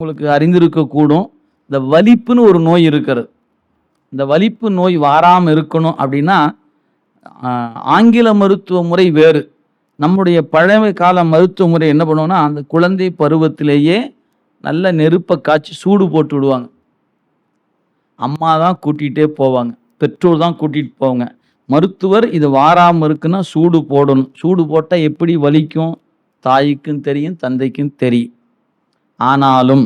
உங்களுக்கு அறிந்திருக்கக்கூடும். இந்த வலிப்புன்னு ஒரு நோய் இருக்கிறது. இந்த வலிப்பு நோய் வாராமல் இருக்கணும் அப்படின்னா ஆங்கில மருத்துவ முறை வேறு. நம்முடைய பழைய கால மருத்துவ முறை என்ன பண்ணுவோம்னா அந்த குழந்தை பருவத்திலேயே நல்ல நெருப்பை காய்ச்சி சூடு போட்டு விடுவாங்க. அம்மா தான் கூட்டிகிட்டே போவாங்க. பெற்றோர் தான் கூட்டிகிட்டு போவாங்க. மருத்துவர் இது வாராமல் இருக்குன்னா சூடு போடணும். சூடு போட்டால் எப்படி வலிக்கும்? தாய்க்கும் தெரியும் தந்தைக்கும் தெரியும். ஆனாலும்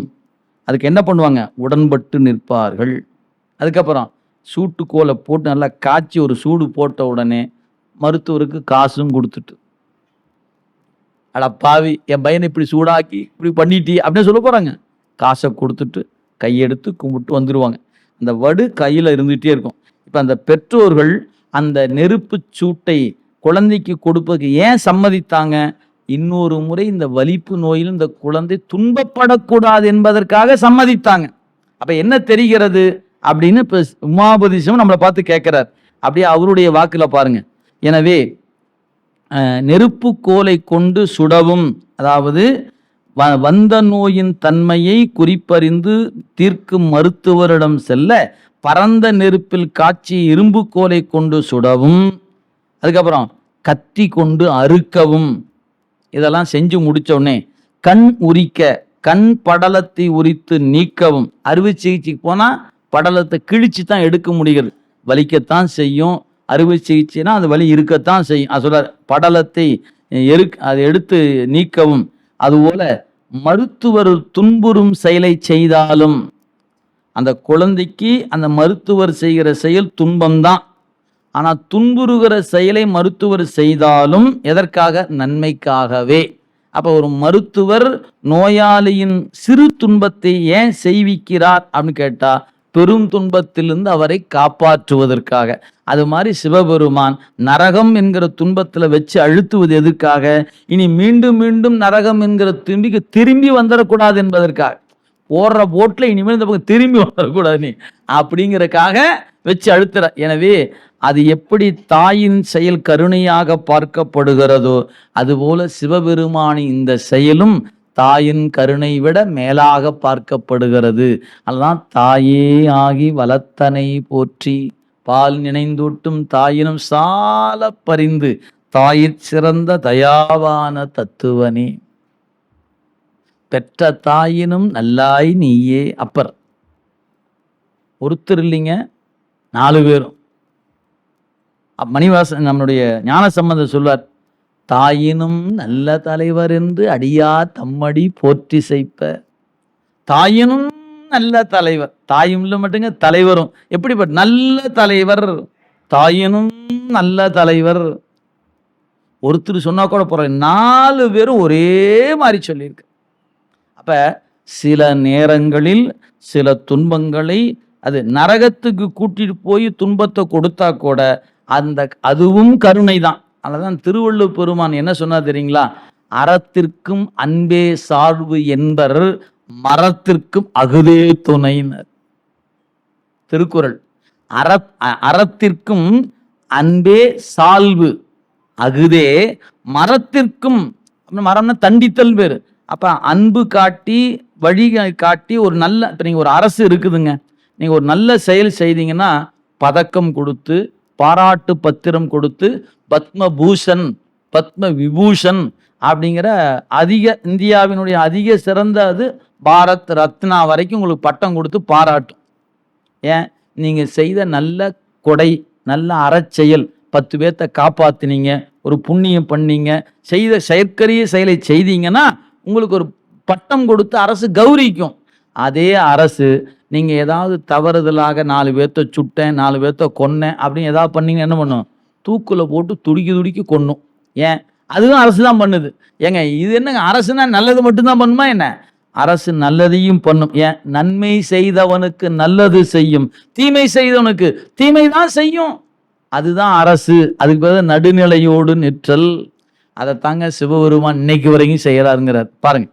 அதுக்கு என்ன பண்ணுவாங்க? உடன்பட்டு நிற்பார்கள். அதுக்கப்புறம் சூட்டுக்கோலை போட்டு நல்லா காய்ச்சி ஒரு சூடு போட்ட உடனே மருத்துவருக்கு காசும் கொடுத்துட்டு. அட பாவி என் பையனை இப்படி சூடாக்கி இப்படி பண்ணிட்டி அப்படின்னு சொல்ல போகிறாங்க காசை கொடுத்துட்டு கையெடுத்து கும்பிட்டு வந்துடுவாங்க அந்த வடு கையில் இருந்துகிட்டே இருக்கும். இப்போ அந்த பெற்றோர்கள் அந்த நெருப்பு சூட்டை குழந்தைக்கு கொடுப்பதுக்கு ஏன் சம்மதித்தாங்க? இன்னொரு முறை இந்த வலிப்பு நோயில் இந்த குழந்தை துன்பப்படக்கூடாது என்பதற்காக சம்மதித்தாங்க. அப்ப என்ன தெரிகிறது அப்படின்னு இப்போ உமாபதிசம் நம்மளை பார்த்து கேட்கிறார். அப்படியே அவருடைய வாக்குல பாருங்க. எனவே நெருப்பு கோலை கொண்டு சுடவும் அதாவது வ- வந்த நோயின் தன்மையை குறிப்பறிந்து தீர்க்கும் மருத்துவரிடம் செல்ல பரந்த நெருப்பில் காய்ச்சி இரும்பு கோலை கொண்டு சுடவும் அதுக்கப்புறம் கத்தி கொண்டு அறுக்கவும் இதெல்லாம் செஞ்சு முடித்தோடனே கண் உரிக்க கண் படலத்தை உரித்து நீக்கவும். அறுவை சிகிச்சைக்கு போனால் படலத்தை கிழிச்சு தான் எடுக்க முடிகிறது. வலிக்கத்தான் செய்யும். அறுவை சிகிச்சைனா அது வலி இருக்கத்தான் செய்யும். அது சொல்றார் படலத்தை எரு அதை எடுத்து நீக்கவும். அதுபோல மருத்துவர் துன்புறும் செயலை செய்தாலும் அந்த குழந்தைக்கு அந்த மருத்துவர் செய்கிற செயல் துன்பம்தான். ஆனால் துன்புறுகிற செயலை மருத்துவர் செய்தாலும் எதற்காக? நன்மைக்காகவே. அப்போ ஒரு மருத்துவர் நோயாளியின் சிறு துன்பத்தை ஏன் செய்விக்கிறார் அப்படின்னு கேட்டால் பெரும் துன்பத்திலிருந்து அவரை காப்பாற்றுவதற்காக. அது மாதிரி சிவபெருமான் நரகம் என்கிற துன்பத்தில் வச்சு அழுத்துவது எதற்காக? இனி மீண்டும் மீண்டும் நரகம் என்கிற தும்பிக்கு திரும்பி வந்துடக்கூடாது என்பதற்காக. போடுற போட்டில் இனிமேல் இந்த பக்கம் திரும்பி வந்துடக்கூடாது நீ அப்படிங்கிறக்காக வச்சு அழுத்துற. எனவே அது எப்படி தாயின் செயல் கருணையாக பார்க்கப்படுகிறதோ அதுபோல சிவபெருமானின் இந்த செயலும் தாயின் கருணை விட மேலாக பார்க்கப்படுகிறது. அதெல்லாம் தாயே ஆகி வளத்தனை போற்றி பால் நினைந்தூட்டும் தாயினும் சால பறிந்து தாயிற் சிறந்த தயாவான தத்துவனே. பெற்ற தாயினும் நல்லாய் நீயே. அப்பர். ஒருத்தர் இல்லைங்க நாலு பேரும். மணிவாசன் நம்மளுடைய ஞான சம்பந்தர் சொல்வார் தாயினும் நல்ல தலைவர் என்று அடியா தம்மடி போற்றி செய்ப்ப. தாயினும் நல்ல தலைவர் தாயும் இல்லை மட்டுங்க தலைவரும். எப்படிப்பட்ட நல்ல தலைவர்? தாயினும் நல்ல தலைவர். ஒருத்தர் சொன்னா கூட போகிறேன் நாலு பேரும் ஒரே மாதிரி சொல்லியிருக்கு. அப்ப சில நேரங்களில் சில துன்பங்களை அது நரகத்துக்கு கூட்டிட்டு போய் துன்பத்தை கொடுத்தா கூட அந்த அதுவும் கருணை தான் அதனால்தான் திருவள்ளுவர் பெருமான் என்ன சொன்னார் தெரியுங்களா? அறத்திற்கும் அன்பே சார்பு என்பர் மரத்திற்கும் அகுதே துணையினர். திருக்குறள். அற அ- அறத்திற்கும் அன்பே சால்வு அகுதே மரத்திற்கும் மரம்னா தண்டித்தல் பேர். அப்ப அன்பு காட்டி வழி காட்டி ஒரு நல்ல இப்போ நீங்கள் ஒரு அரசு இருக்குதுங்க. நீங்கள் ஒரு நல்ல செயல் செய்தீங்கன்னா பதக்கம் கொடுத்து பாராட்டு பத்திரம் கொடுத்து பத்மபூஷன் பத்ம விபூஷன் அப்படிங்கிற அதிக இந்தியாவினுடைய அதிக சிறந்த அது பாரத் ரத்னா வரைக்கும் உங்களுக்கு பட்டம் கொடுத்து பாராட்டும். ஏன்? நீங்கள் செய்த நல்ல கொடை நல்ல அறச்செயல் பத்து பேர்த்த காப்பாத்துனீங்க ஒரு புண்ணியம் பண்ணீங்க செய்த செயற்கரிய செயலை செய்தீங்கன்னா உங்களுக்கு ஒரு பட்டம் கொடுத்து அரசு கௌரிக்கும் அதே அரசு நீங்கள் ஏதாவது தவறுதலாக நாலு பேர்த்த சுட்டேன் நாலு பேர்த்த கொன்னேன் அப்படின்னு ஏதாவது பண்ணீங்கன்னா என்ன பண்ணும்? தூக்கில் போட்டு துடிக்கி துடிக்கி கொன்னும். ஏன்? அதுவும் அரசு தான் பண்ணுது. ஏங்க இது என்னங்க அரசுனா நல்லது மட்டும்தான் பண்ணுமா என்ன? அரசு நல்லதையும் பண்ணும். ஏன்? நன்மை செய்தவனுக்கு நல்லது செய்யும். தீமை செய்தவனுக்கு தீமை தான் செய்யும். அதுதான் அரசு. அதுக்கு பிறகு நடுநிலையோடு நிற்றல். அதை தாங்க சிவபெருமான் இன்னைக்கு வரைக்கும் செய்கிறாருங்கிறார் பாருங்க.